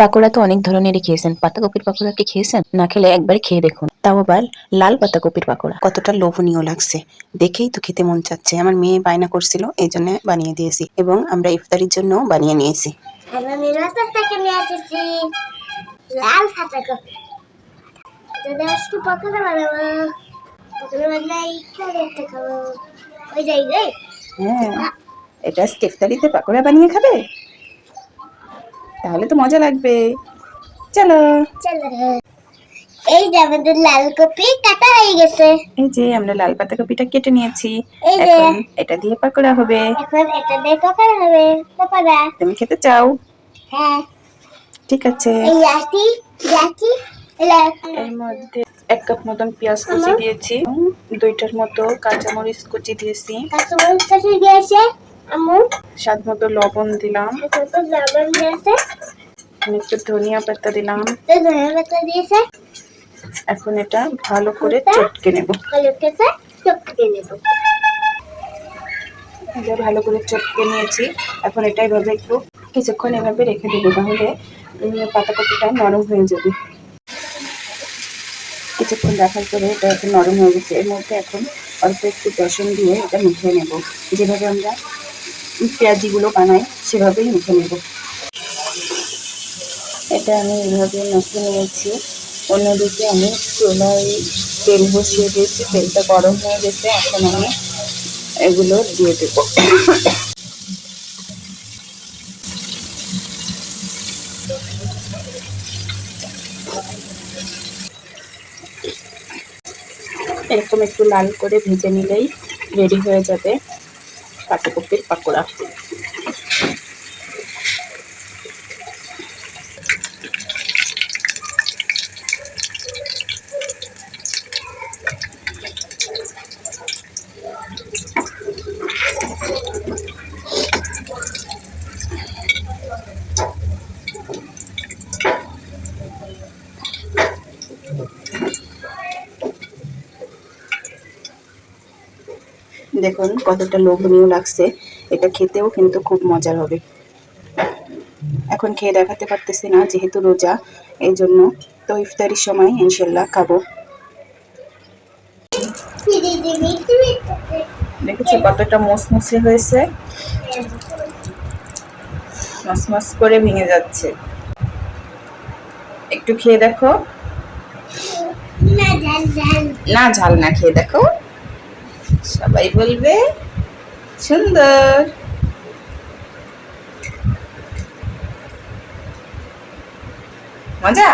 পাকোড়া তো অনেক ধরনেরই খেয়েছেন। পাতাকপির পাকোড়া কি খেয়েছেন? না খেলে একবার খেয়ে দেখুন। তাও আবার লাল পাতাকপির পাকোড়া। কতটা লোভনীয় লাগছে। দেখেই তো খেতে মন চাচ্ছে। আমার মেয়ে বায়না করছিল এই জন্য বানিয়ে দিয়েছি এবং আমরা ইফতারির জন্য বানিয়ে নিয়েছি। আমি রাস্তা থেকে নিয়ে এসেছি। লাল খাতা যদি আজকে পকোড়া বানাবো পকোড়া বানাই ইফতারি খাব। ওই যাই রে। হ্যাঁ। এটা আজকে ইফতারিতে পাকোড়া বানিয়ে খাবে? তাহলে তো মজা লাগবে। চলো। চলো এই যে আমাদের লাল কপি কাটা হয়ে গেছে। এই যে আমরা লাল পাতা কপিটা কেটে নিয়েছি। এই যে। এখন এটা দিয়ে পাকোড়া হবে। এখন এটা দিয়ে পকোড়া হবে। পকোড়া। তুমি খেতে চাও? হ্যাঁ। ঠিক আছে। এই লাঠি লাঠি এর মধ্যে এক কাপ মতন পেঁয়াজ কুচি দিয়েছি। দুইটার মতো কাঁচামরিচ কুচি দিয়েছি। কাঁচামরিচ কাছে দিয়েছে। স্বাদ মতো লবণ দিলাম। একটু ধনিয়া পাতা দিলাম। এখন এটা ভালো করে চটকে নেব। এটা ভালো করে চটকে নিয়েছি। এখন এটা এভাবে একটু কিছুক্ষণ এভাবে রেখে দেবো, তাহলে পাতাকপিটা নরম হয়ে যাবে। কিছুক্ষণ রাখার পরে এটা একটু নরম হয়ে গেছে। এর মধ্যে এখন অল্প একটু বেসন দিয়ে এটা মিশিয়ে নেব। যেভাবে আমরা পেঁয়াজিগুলো বানাই, সেভাবেই মুখে নেব। এটা আমি এভাবে মেখে নিয়েছি। অন্যদিকে আমি চুলায় তেল বসিয়ে দিয়েছি। তেলটা গরম হয়ে গেছে, এখন আমি এগুলো দিয়ে দেবো। এরকম একটু লাল করে ভেজে নিলেই রেডি হয়ে যাবে। পাতাকপির পাকোড়া দেখুন কতটা লোভনীয় লাগছে। এটা খেতেও কিন্তু খুব মজার হবে। এখন খেয়ে দেখাতে পারতেছি না যেহেতু রোজা এই জন্য তো ইফতারির সময় ইনশাল্লাহ খাব। দেখেছি কতটা মসমসে হয়েছে? মসমস করে ভেঙে যাচ্ছে। একটু খেয়ে দেখো। না, ঝাল না, খেয়ে দেখো। সবাই বলবে সুন্দর। মজা?